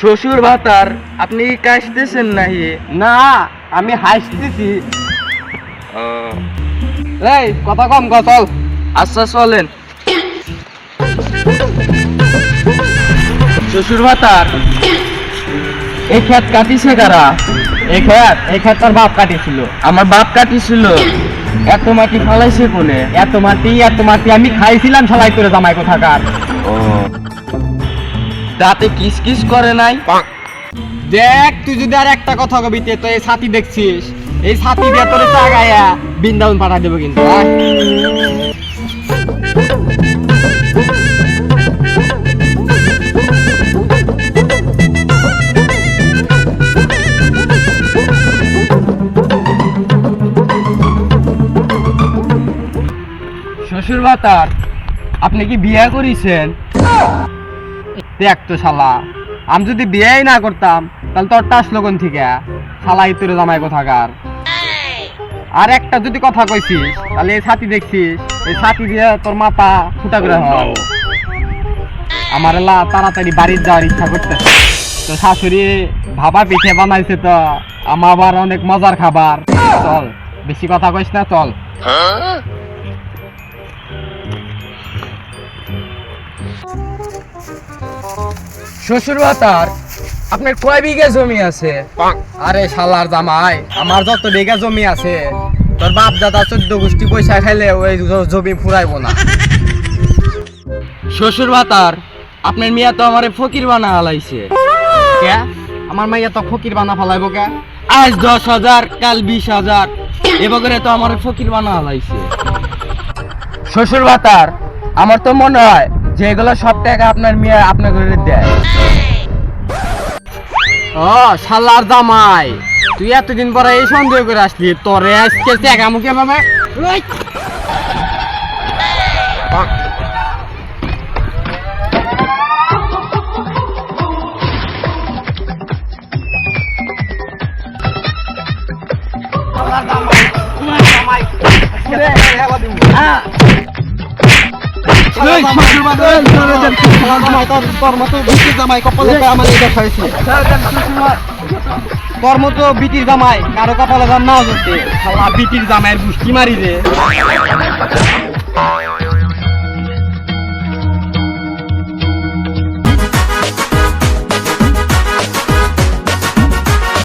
শ্বশুর ভাতার আপনি কি কাশতেছেন নাহি? না আমি হাসতেছি। এই কথা কম চল। আচ্ছা চলেন। শ্বশুর ভাতার এই খেত কাটিছে কারা? এই খেত এই খেত তোর বাপ কাটিছিল। আমার বাপ কাটিছিল। এত মাটি ফালাইছে কোনে? এত মাটি এত মাটি আমি খাইছিলাম সবাই করে জামাই কোথাকার। ও। দাঁতে কিস কিস করে নাই। দেখ তুই যদি আর একটা কথা কবি তো এই ছাতি দেখছিস? এই ছাতি দিয়ে তোর চাগাইয়া বৃন্দাবন পাঠা দেবো কিন্তু শ্বশুর ভাতার আপনি কি বিয়ে করেছেন? দেখ তো শালা। আমি যদি বিয়েই না করতাম, তাহলে তোর টাস লগন থেকে শালাই তোর জামাই কোথাকার। আর একটা যদি কথা কইছিস, তাহলে এই ছাতি দেখছিস, এই ছাতি দিয়ে তোর মাথা ফুটা করে হয়। আমার এলা তাড়াতাড়ি বাড়ির যাওয়ার ইচ্ছা করতেছে। তো শাশুড়ি ভাবা পিঠে বানাইছে তো, আমার আবার অনেক মজার খাবার। চল, বেশি কথা কইস না, চল। শ্বশুর ভাতার আপনার কয় বিঘা জমি আছে? আরে শালার জামাই আমার যত বিঘা জমি আছে তোর বাপ দাদা চোদ্দ গোষ্ঠী পয়সা খাইলে ওই জমি ফুরাইবো না। শ্বশুর ভাতার আপনার মিয়া তো আমারে ফকির বানা হালাইছে। কে? আমার মাইয়া তো ফকির বানা ফেলাইবো কে? আজ দশ হাজার কাল বিশ হাজার এবছরে তো আমার ফকির বানা হালাইছে। শ্বশুর ভাতার আমার তো মনে হয় যে এগুলো সব টাকা আপনার মেয়ে আপনার ঘরে দেয়। ও শালার জামাই তুই এতদিন পরে এই সন্দেহ করে আসলি তোরে আজকে টাকা মুখে পাবে ওই। এই, তো বিটির জামাই কারও কপালে জাম নাও করতে বিটির জামাইয়ের গুষ্টি মারি রে।